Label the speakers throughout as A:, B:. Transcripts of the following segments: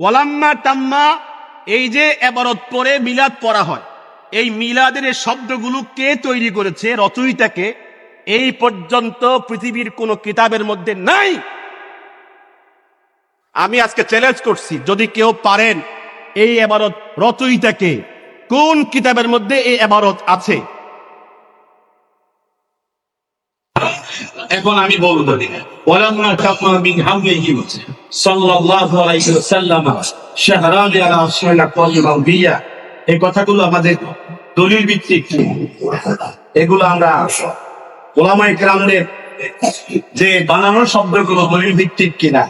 A: ওয়ালাম্মা তাম্মা, এই যে এবারত পরে মিলাদ পড়া হয়, এই মিলাদের শব্দগুলো কে তৈরি করেছে, রচয়িতাকে, এই পর্যন্ত পৃথিবীর কোন কিতাবের মধ্যে নাই। আমি আজকে চ্যালেঞ্জ করছি, যদি কেউ পারেন এই এবারত রচয়িতাকে, কোন কিতাবের মধ্যে এই এবারত আছে?
B: এখন আমি বলবো ولما تم من حمله صلى الله عليه وسلم شهران على أصحاب الأقوال المرضية এই কথাগুলো আমাদের দলিল ভিত্তিক এগুলো আমরা ওলামাই কেরামদের যে বানানোর শব্দগুলো দলিল ভিত্তিক কিনা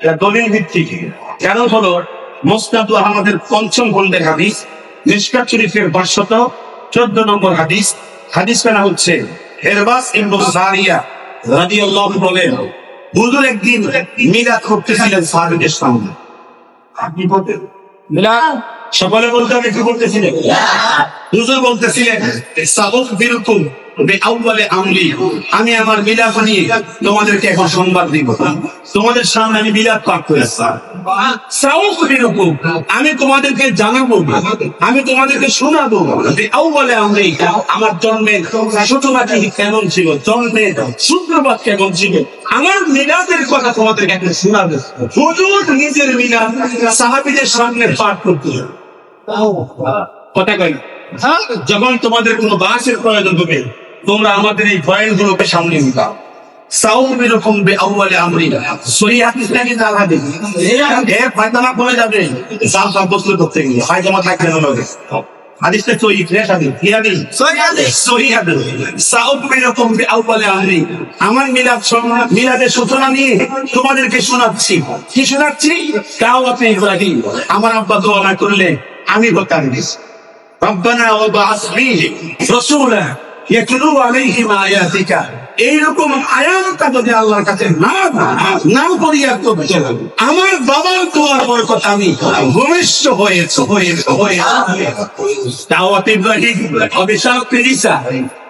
B: এটা দলিল ভিত্তিক কারণ হলো মোস্তাদু আহমদের পঞ্চম খন্ডের হাদিস নিষ্কাত শরীফের পাঁচশত চোদ্দ নম্বর হাদিস হাদিস কেনা হচ্ছে হেরবাস ইবনু সারিয়া রাদিয়াল্লাহু বলেন হুজুর একদিন মিলাদ করতেছিলেন সাহাবীদের সামনে। আপনি বলতেন মিলাদ? সকলে বলতে আমি কি বলতেছিলেন হুজুর বলতেছিলেন সাবক বিরকুম আমি আমার মিলাদ নিয়ে তোমাদেরকে এখন সংবাদ দিব। তোমাদের সামনে আমি মিলাদ পাঠ করেছি আমি তোমাদেরকে জানাব। আমি তোমাদেরকে শোনাবো। বেআউয়ালে আমলি, আমার জন্মের ছোটবাটি কেমন ছিল? জন্মের সূত্রপাত কেমন ছিল? আমার মিলাদের কথা তোমাদেরকে এখন শোনাবে। হুজুর নিজের মিলাদ সাহাবিদের সামনে পাঠ করতে কথা কই যখন তোমাদের কোনো বাসের প্রয়োজন হবে তোমরা আমাদের এই ভয়েল গুলোকে সামনে নিবা। আমার। মিলাদ মিলাদের সূচনা নিয়ে তোমাদেরকে শোনাচ্ছি। কি শোনাচ্ছি? তাও আপনি ইব্রাহিম। আমার আব্বা তো করলে আমি হতাম। দিস ওয়া না ফীহিম রাসূলা। এইরকম আয়াতটা যদি আল্লাহর কাছে না না করিয়া তো করতে আমার বাবার দোয়ার বরকত আমি ভূমিষ্ঠ হয়েছে হয়েছে হয়ে দাওয়াত ইব্রাহিম অভিশাপ পেরিসা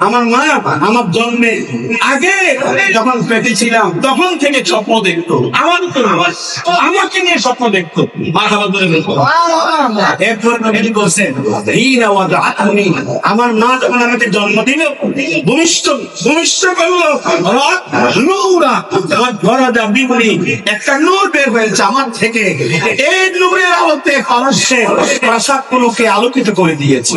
B: আমার মা, আমার জন্মে আগে যখন পেটে ছিলাম তখন থেকে স্বপ্ন দেখতো। আমার আমাকে নিয়ে স্বপ্ন দেখতো। আমার মা যখন আমাকে জন্ম দিল, ভূমিষ্ঠ ভূমিষ্ঠ করল একটা নূর বের হয়েছে আমার থেকে। এই নূরের আলোতে পারস্যে প্রাসাদগুলোকে আলোকিত করে দিয়েছে।